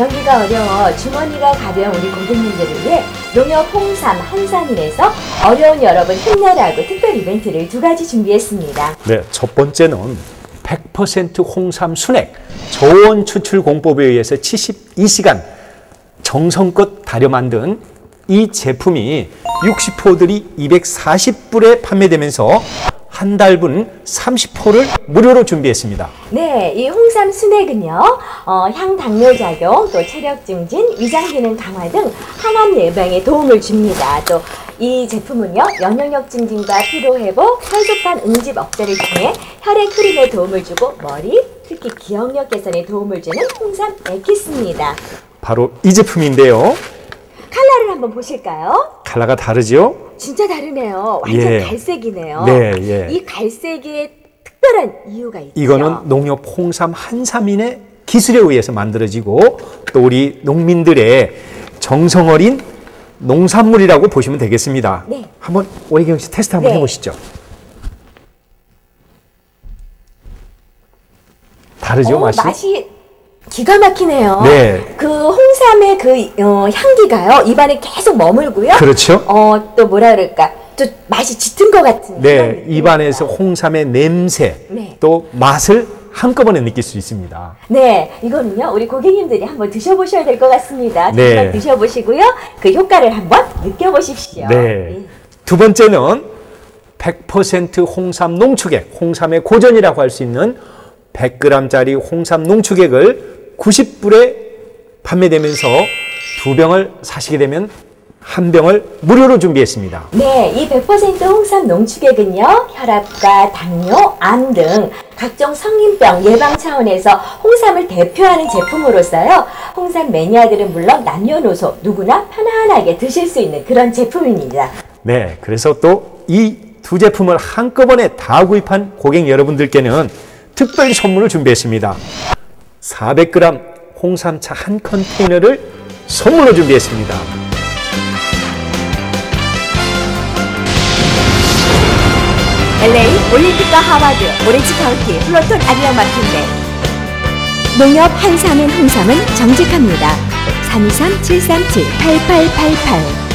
경기가 어려워 주머니가 가벼운 우리 고객님들을 위해 농협 홍삼 한산인에서 어려운 여러분 힘내라고 특별 이벤트를 두 가지 준비했습니다. 네, 첫 번째는 100% 홍삼 순액 저온 추출 공법에 의해서 72시간 정성껏 다려 만든 이 제품이 60호들이 240불에 판매되면서 한 달분 30호를 무료로 준비했습니다. 네, 이 홍삼 순액은요, 어, 향 당뇨 작용, 또 체력 증진, 위장 기능 강화 등 항암 예방에 도움을 줍니다. 또 이 제품은요, 면역력 증진과 피로 회복, 혈소판 응집 억제를 통해 혈액 흐름에 도움을 주고 머리, 특히 기억력 개선에 도움을 주는 홍삼 에키스입니다. 바로 이 제품인데요. 칼라를 한번 보실까요? 칼라가 다르죠? 진짜 다르네요. 완전 예. 갈색이네요. 네, 예. 이 갈색에 특별한 이유가 있죠. 이거는 농협 홍삼 한삼인의 기술에 의해서 만들어지고 또 우리 농민들의 정성 어린 농산물이라고 보시면 되겠습니다. 네. 한번 오혜경 씨 테스트 한번 네. 해보시죠. 다르죠 어, 맛이? 맛이 기가 막히네요. 네. 그 홍삼의 그 어, 향기가요 입안에 계속 머물고요. 그렇죠. 어 또 뭐라 그럴까 또 맛이 짙은 것 같은. 네. 입안에서 홍삼의 냄새 네. 또 맛을 한꺼번에 느낄 수 있습니다. 네, 이거는요 우리 고객님들이 한번 드셔보셔야 될 것 같습니다. 네. 한번 드셔보시고요 그 효과를 한번 느껴보십시오. 네. 두 번째는 100% 홍삼 농축액, 홍삼의 고전이라고 할 수 있는 100g짜리 홍삼 농축액을 90불에 판매되면서 두 병을 사시게 되면 한 병을 무료로 준비했습니다. 네, 이 100% 홍삼 농축액은요, 혈압과 당뇨, 암 등 각종 성인병 예방 차원에서 홍삼을 대표하는 제품으로서요, 홍삼 매니아들은 물론 남녀노소 누구나 편안하게 드실 수 있는 그런 제품입니다. 네, 그래서 또 이 두 제품을 한꺼번에 다 구입한 고객 여러분들께는 특별 선물을 준비했습니다. 400g 홍삼차 한 컨테이너를 선물로 준비했습니다. LA 올림픽과 하와드, 오렌지 카운티, 플로톤 아리아 마틴데 농협 한삼인 홍삼은 정직합니다. 323-737-8888